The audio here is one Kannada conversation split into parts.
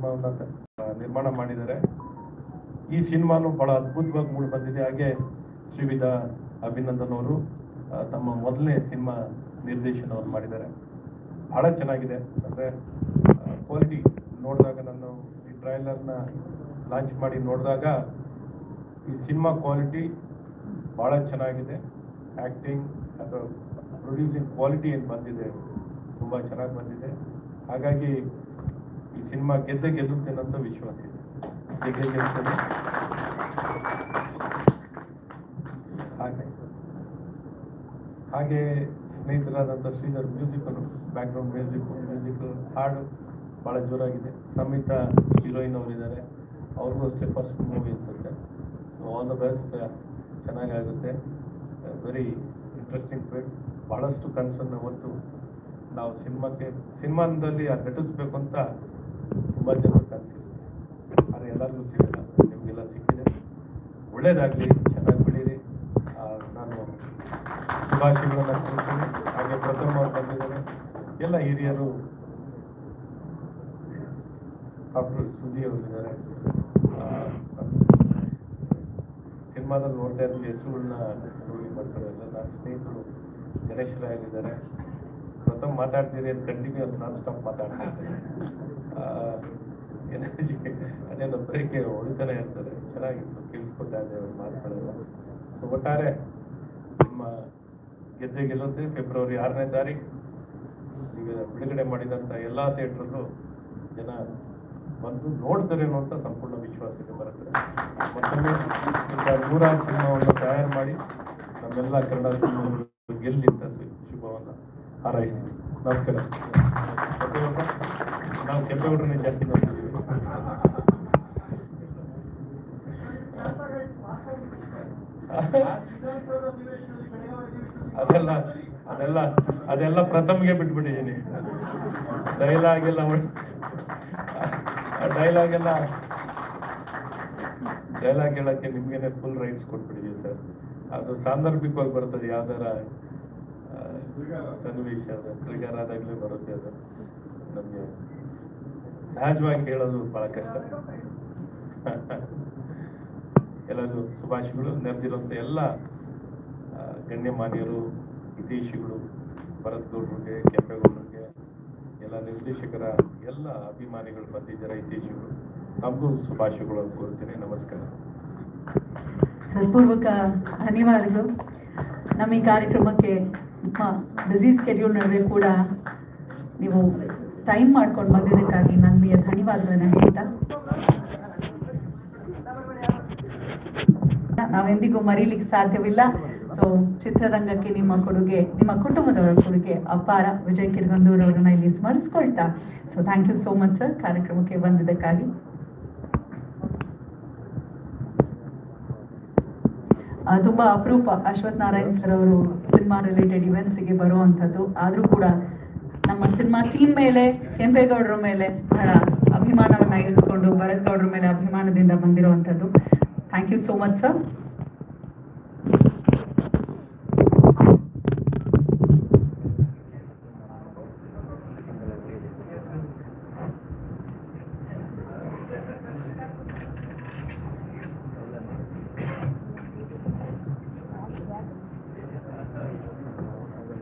ಸಿನಿಮಾವನ್ನ ನಿರ್ಮಾಣ ಮಾಡಿದ್ದಾರೆ. ಈ ಸಿನಿಮಾನು ಬಹಳ ಅದ್ಭುತವಾಗಿ ಮೂಡಿ ಬಂದಿದೆ. ಹಾಗೆ ಶ್ರೀವಿಧ ಅಭಿನಂದನ್ ಅವರು ತಮ್ಮ ಮೊದಲನೇ ಸಿನಿಮಾ ನಿರ್ದೇಶನವನ್ನು ಮಾಡಿದ್ದಾರೆ. ಬಹಳ ಚೆನ್ನಾಗಿದೆ. ಅಂದರೆ ಕ್ವಾಲಿಟಿ ನೋಡಿದಾಗ ನಾನು ಈ ಟ್ರೈಲರ್ನ ಲಾಂಚ್ ಮಾಡಿ ನೋಡಿದಾಗ ಈ ಸಿನಿಮಾ ಕ್ವಾಲಿಟಿ ಭಾಳ ಚೆನ್ನಾಗಿದೆ. ಆ್ಯಕ್ಟಿಂಗ್ ಅಥವಾ ಪ್ರೊಡ್ಯೂಸಿಂಗ್ ಕ್ವಾಲಿಟಿ ಏನು ಬಂದಿದೆ, ತುಂಬ ಚೆನ್ನಾಗಿ ಬಂದಿದೆ. ಹಾಗಾಗಿ ಈ ಸಿನಿಮಾ ಗೆದ್ದೆ ಗೆಲ್ಲುತ್ತೇನಂತ ವಿಶ್ವಾಸ ಇದೆ. ಗೆದ್ದೆ ಗೆಲ್ತದೆ? ಹಾಗೆ. ಹಾಗೆ ಸ್ನೇಹಿತರಾದಂಥ ಶ್ರೀಧರ್ ಬ್ಯಾಕ್ಗ್ರೌಂಡ್ ಮ್ಯೂಸಿಕ್ ಮ್ಯೂಸಿಕ್ ಹಾಡು ಭಾಳ ಜೋರಾಗಿದೆ. ಸಮಿತಾ ಹೀರೋಯಿನ್ ಅವರಿದ್ದಾರೆ. ಅವ್ರಿಗೂ ಅಷ್ಟೇ ಫಸ್ಟ್ ಮೂವಿ ಅನ್ಸುತ್ತೆ. ಸೊ ಆಲ್ ದ ಬೆಸ್ಟ್ ಚೆನ್ನಾಗಾಗುತ್ತೆ ವೆರಿ ಇಂಟ್ರೆಸ್ಟಿಂಗ್ ಫಿಲ್ಮ್ ಭಾಳಷ್ಟು ಕನಸನ್ನು ಹೊತ್ತು ನಾವು ಸಿನಿಮಾಕ್ಕೆ, ಸಿನಿಮಾದಲ್ಲಿ ನಟಿಸ್ಬೇಕು ಅಂತ ತುಂಬ ಜನ ಕನಸಿರುತ್ತೆ ಆದರೆ ಎಲ್ಲರಿಗೂ ಸಿಗಲ್ಲ ನಿಮಗೆಲ್ಲ ಸಿಕ್ಕಿದೆ ಒಳ್ಳೇದಾಗಲಿ, ಚೆನ್ನಾಗಿ ಬೆಳೀರಿ. ನಾನು ಶುಭಾಶಯಗಳನ್ನು ಕೊಡ್ತೀನಿ ಹಾಗೆ ಪ್ರಥಮ ಬಂದಿದ್ದಾರೆ. ಎಲ್ಲ ಹಿರಿಯರು, ಡಾಕ್ಟರ್ ಸುದ್ದಿ ಅವರಿದ್ದಾರೆ ಸಿನಿಮಾದಲ್ಲಿ ನೋಡ್ತಾ ಇರೋ ಹೆಸರುಗಳನ್ನ ಮಾಡ್ತಾರೆ ಎಲ್ಲ ನನ್ನ ಸ್ನೇಹಿತರು ಗಣೇಶ್ ರಾಯ್ ಇದ್ದಾರೆ. ಪ್ರಥಮ ಮಾತಾಡ್ತೀರಿ ಅಂತ ಕಂಟಿನ್ಯೂಸ್ ನಾನ್ ಸ್ಟಾಪ್ ಮಾತಾಡ್ತೀನಿ ಎನರ್ಜಿ ಅದೇನೋ ಬ್ರೇಕ್ಗೆ ಹೊಡಿತಾನೆ ಇರ್ತಾರೆ ಚೆನ್ನಾಗಿತ್ತು. ಕೇಳಿಸ್ಕೊತಾ ಇದೆ ಅವ್ರ ಸೊ ಒಟ್ಟಾರೆ ನಿಮ್ಮ ಗೆದ್ದೆ ಗೆಲ್ಲುತ್ತೆ. ಫೆಬ್ರವರಿ ಆರನೇ ತಾರೀಕು ಈಗ ಬಿಡುಗಡೆ ಮಾಡಿದಂಥ ಎಲ್ಲ ಥಿಯೇಟ್ರಲ್ಲೂ ಜನ ಬಂದು ನೋಡ್ತಾರೆ ಅಂತ ಸಂಪೂರ್ಣ ವಿಶ್ವಾಸ ಇದೆ ಬರುತ್ತೆ. ಮತ್ತೊಮ್ಮೆ ನೂರಾರು ಸಿನಿಮಾವನ್ನು ತಯಾರು ಮಾಡಿ, ನಮ್ಮೆಲ್ಲ ಕನ್ನಡ ಸಿನಿಮಾಗಳು ನಮಸ್ಕಾರ. ನಾವು ಕೆಂಪೇಗೌಡರನ್ನೇ ಜಾಸ್ತಿ ನೋಡ್ತೀವಿ ಅದೆಲ್ಲ ಅದೆಲ್ಲ ಅದೆಲ್ಲ ಪ್ರಥಮ್ಗೆ ಬಿಟ್ಬಿಟ್ಟಿದ್ದೀನಿ ಡೈಲಾಗ್ ಎಲ್ಲ ಡೈಲಾಗ್ ಎಲ್ಲ, ಡೈಲಾಗ್ ಹೇಳಕ್ಕೆ ನಿಮ್ಗೇನೆ ಫುಲ್ ರೈಟ್ಸ್ ಕೊಟ್ಬಿಟ್ಟಿದ್ದೀವಿ ಸರ್. ಅದು ಸಾಂದರ್ಭಿಕವಾಗಿ ಬರ್ತದೆ, ಯಾವ್ದಾರ ಸನ್ನಿವೇಶ ಟ್ರಿಗರ್ ಆದಾಗಲೇ ಬರುತ್ತೆ ಅದು. ನಮಗೆ ಸಹಜವಾಗಿ ಹೇಳೋದು ಬಹಳ ಕಷ್ಟ. ಎಲ್ಲರೂ ಶುಭಾಶಯಗಳು. ನೆರೆದಿರುವಂಥ ಎಲ್ಲ ಗಣ್ಯಮಾನ್ಯರು ಹಿತೈಷಿಗಳು ಭರತ್ ಗೌಡ್ರಿಗೆ ಕೆಂಪೇಗೌಡರಿಗೆ, ಎಲ್ಲ ನಿರ್ದೇಶಕರ ಎಲ್ಲ ಅಭಿಮಾನಿಗಳು ಬಂದಿದ್ದಾರೆ ಹಿತೈಷಿಗಳು ನಮಗೂ ಶುಭಾಶಯಗಳು ಕೋರುತ್ತೇನೆ. ನಮಸ್ಕಾರ. ಹೃತ್ಪೂರ್ವಕ ಧನ್ಯವಾದಗಳು. ನಮ್ಮ ಈ ಕಾರ್ಯಕ್ರಮಕ್ಕೆ ನಿಮ್ಮ ಬ್ಯುಸಿ ಸ್ಕೆಡ್ಯೂಲ್ ನಡುವೆ ಕೂಡ ನೀವು ಟೈಮ್ ಮಾಡ್ಕೊಂಡು ಬಂದಿದ್ದಕ್ಕಾಗಿ ನನಗೆ ಧನ್ಯವಾದಗಳನ್ನ ಹೇಳ್ತಾ. ನಾವೆಂದಿಗೂ ಮರೀಲಿಕ್ಕೆ ಸಾಧ್ಯವಿಲ್ಲ. ಸೊ ಚಿತ್ರರಂಗಕ್ಕೆ ನಿಮ್ಮ ಕೊಡುಗೆ, ನಿಮ್ಮ ಕುಟುಂಬದವರ ಕೊಡುಗೆ ಅಪಾರ. ವಿಜಯ್ ಕಿರ್ಗಂದೂರ್ ಅವರನ್ನ ಇಲ್ಲಿ ಸ್ಮರಿಸ್ಕೊಳ್ತಾ. So thank you so much sir ಕಾರ್ಯಕ್ರಮಕ್ಕೆ ಬಂದಿದ್ದಕ್ಕಾಗಿ. ತುಂಬಾ ಅಪರೂಪ. ಅಶ್ವಥ್ ನಾರಾಯಣ್ ಸರ್ ಅವರು ಸಿನಿಮಾ ರಿಲೇಟೆಡ್ ಇವೆಂಟ್ಸ್ಗೆ ಬರುವಂಥದ್ದು. ಆದರೂ ಕೂಡ ನಮ್ಮ ಸಿನಿಮಾ ಟೀಮ್ ಮೇಲೆ ಕೆಂಪೇಗೌಡರ ಮೇಲೆ ಬಹಳ ಅಭಿಮಾನವನ್ನು ಇರಿಸಿಕೊಂಡು ಭರತ್ ಗೌಡರ ಮೇಲೆ ಅಭಿಮಾನದಿಂದ ಬಂದಿರುವಂಥದ್ದು. Thank you so much sir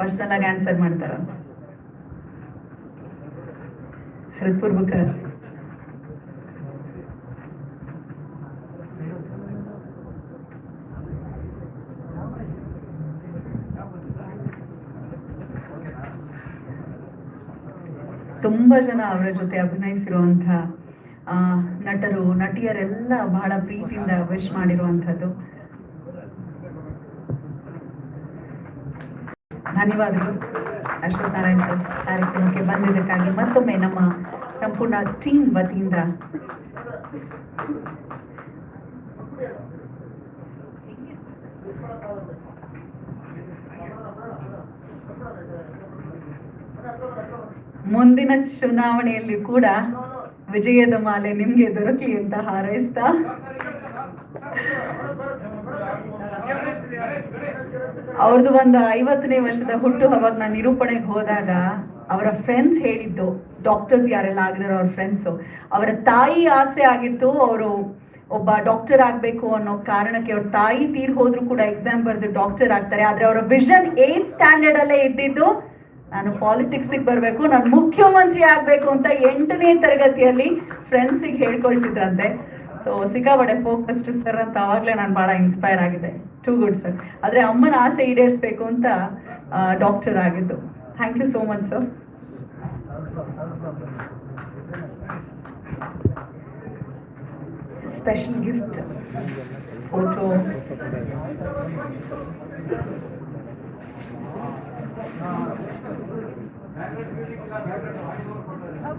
personal ಆಗಿ ಆನ್ಸರ್ ಮಾಡ್ತಾರ. ಹೃತ್ಪೂರ್ವಕ. ತುಂಬಾ ಜನ ಅವರ ಜೊತೆ ಅಭಿನಯಿಸಿರುವಂತಹ ನಟರು, ನಟಿಯರೆಲ್ಲ ಬಹಳ ಪ್ರೀತಿಯಿಂದ ವಿಶ್ ಮಾಡಿರುವಂಥದ್ದು. ಧನ್ಯವಾದಗಳು. ಅಶ್ವಥ್ ಕಾರ್ಯಕ್ರಮಕ್ಕೆ ಬಂದಿದ್ದಕ್ಕಾಗಿ ಮತ್ತೊಮ್ಮೆ ನಮ್ಮ ಸಂಪೂರ್ಣ ಟೀಮ್ ವತಿಯಿಂದ ಮುಂದಿನ ಚುನಾವಣೆಯಲ್ಲಿ ಕೂಡ ವಿಜಯದ ಮಾಲೆ ನಿಮಗೆ ದೊರಕಲಿ ಅಂತ ಹಾರೈಸ್ತಾ. ಅವ್ರದ್ದು ಒಂದು ಐವತ್ತನೇ ವರ್ಷದ ಹುಟ್ಟು ಅವಾಗ ನಾನು ನಿರೂಪಣೆಗೆ ಹೋದಾಗ ಅವರ ಫ್ರೆಂಡ್ಸ್ ಹೇಳಿದ್ದು ಡಾಕ್ಟರ್ಸ್ ಯಾರೆಲ್ಲ ಆಗಿದಾರೋ ಅವ್ರ ಫ್ರೆಂಡ್ಸು ಅವರ ತಾಯಿ ಆಸೆ ಆಗಿತ್ತು, ಅವರು ಒಬ್ಬ ಡಾಕ್ಟರ್ ಆಗಬೇಕು ಅನ್ನೋ ಕಾರಣಕ್ಕೆ ಅವ್ರ ತಾಯಿ ತೀರ್ ಹೋದ್ರು ಕೂಡ ಎಕ್ಸಾಮ್ ಬರೆದು ಡಾಕ್ಟರ್ ಆಗ್ತಾರೆ. ಆದ್ರೆ ಅವರ ವಿಷನ್ ಏನ್ ಸ್ಟ್ಯಾಂಡರ್ಡ್ ಅಲ್ಲೇ ಇದ್ದಿದ್ದು, ನಾನು ಪಾಲಿಟಿಕ್ಸಿಗೆ ಬರಬೇಕು, ನಾನು ಮುಖ್ಯಮಂತ್ರಿ ಆಗಬೇಕು ಅಂತ ಎಂಟನೇ ತರಗತಿಯಲ್ಲಿ ಫ್ರೆಂಡ್ಸಿಗೆ ಹೇಳ್ಕೊಳ್ತಿದ್ರಂತೆ. ಸೊ ಸಿಕ್ಕಾಪಟ್ಟೆ ಫೋಕಸ್ಡ್ ಸರ್ ಅಂತ ಅವಾಗಲೇ ನಾನು ಭಾಳ ಇನ್ಸ್ಪೈರ್ ಆಗಿದೆ ಟೂ ಗುಡ್ ಸರ್ ಆದರೆ ಅಮ್ಮನ ಆಸೆ ಈಡೇರಿಸಬೇಕು ಅಂತ ಡಾಕ್ಟರ್ ಆಗಿದ್ದು. Thank you so much sir special gift photo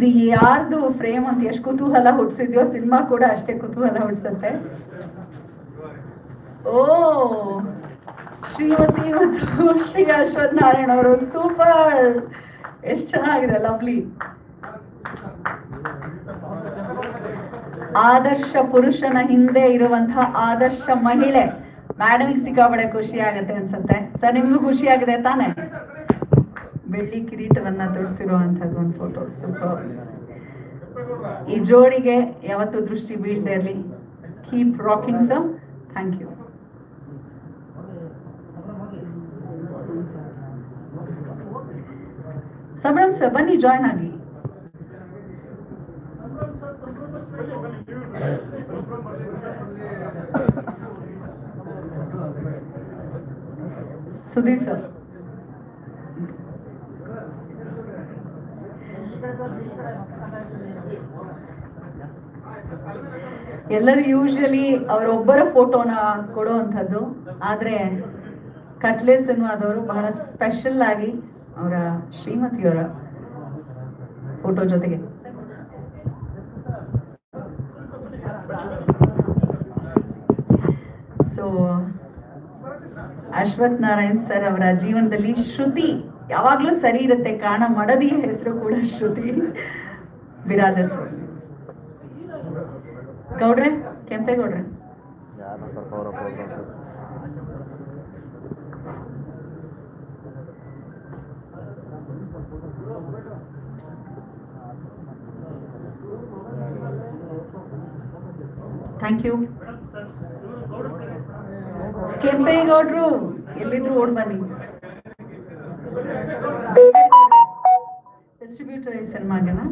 ಇದು ಯಾರ್ದು ಫ್ರೇಮ್ ಅಂತ ಎಷ್ಟು ಕುತೂಹಲ ಹುಟ್ಟಿಸಿದ್ಯೋ ಸಿನಿಮಾ ಕೂಡ ಅಷ್ಟೇ ಕುತೂಹಲ ಹುಟ್ಟಿಸುತ್ತೆ ಓ, ಶ್ರೀಮತಿ ಮತ್ತು ಶ್ರೀ ಅಶ್ವಥ್ ನಾರಾಯಣ ಅವರು ಸೂಪರ್. ಎಷ್ಟು ಚೆನ್ನಾಗಿದೆ, ಲವ್ಲಿ. ಆದರ್ಶ ಪುರುಷನ ಹಿಂದೆ ಇರುವಂತಹ ಆದರ್ಶ ಮಹಿಳೆ. ಮೇಡಮಿಗೆ ಸಿಕ್ಕಾಬಳೆ ಖುಷಿ ಆಗತ್ತೆ ಅನ್ಸುತ್ತೆ. ಸರ್ ನಿಮ್ಗೂ ಖುಷಿ ಆಗಿದೆ ತಾನೇ? ಬೆಳ್ಳಿ ಕಿರೀಟವನ್ನ ತೊಡಿಸಿರುವಂತದ್ದು ಒಂದು ಫೋಟೋ ಸೂಪರ್ ಈ ಜೋಡಿಗೆ ಯಾವತ್ತೂ ದೃಷ್ಟಿ ಬೀಳದೆ ಇರಲಿ. Keep rocking sir thank you Sambhram sir ಬನ್ನಿ ಜಾಯ್ನ್ ಆಗಿ. ಸುದೀಪ್ ಸರ್ ಎಲ್ಲರೂ ಯೂಶಲಿ ಅವರೊಬ್ಬರ ಫೋಟೋನ ಕೊಡುವಂಥದ್ದು. ಆದರೆ ಕಟ್ಲೆ ಸಿನಿಮಾದವರು ಬಹಳ ಸ್ಪೆಷಲ್ ಆಗಿ ಅವರ ಶ್ರೀಮತಿಯವರ ಫೋಟೋ ಜೊತೆಗೆ. ಸೊ ಅಶ್ವಥ್ ನಾರಾಯಣ್ ಸರ್ ಅವರ ಜೀವನದಲ್ಲಿ ಶ್ರುತಿ ಯಾವಾಗಲೂ ಸರಿ ಇರುತ್ತೆ ಕಾರಣ ಮಡದಿಯ ಹೆಸರು ಕೂಡ ಶ್ರುತಿ. ಬಿರಾದ ಗೌಡ್ರೆ ಕೆಂಪೇಗೌಡ್ರೆ ಥ್ಯಾಂಕ್ ಯು ಕೆಂಪೇಗೌಡ್ರು ಎಲ್ಲಿದ್ರು ಓಡ್ ಬನ್ನಿ. ಡಿಸ್ಟ್ರಿಬ್ಯೂಟರ್ ಸಿನಿಮಾಗೆನಾ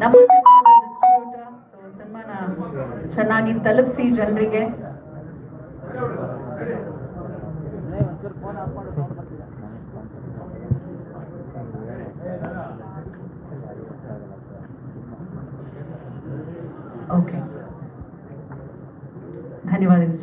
ನಮ್ಮ ಡಿಸ್ಟ್ರಿಬ್ಯೂಟರ್ ಸನ್ಮಾನ ಚೆನ್ನಾಗಿ ತಲುಪಿಸಿ ಜನರಿಗೆ. ಓಕೆ ಧನ್ಯವಾದಗಳು.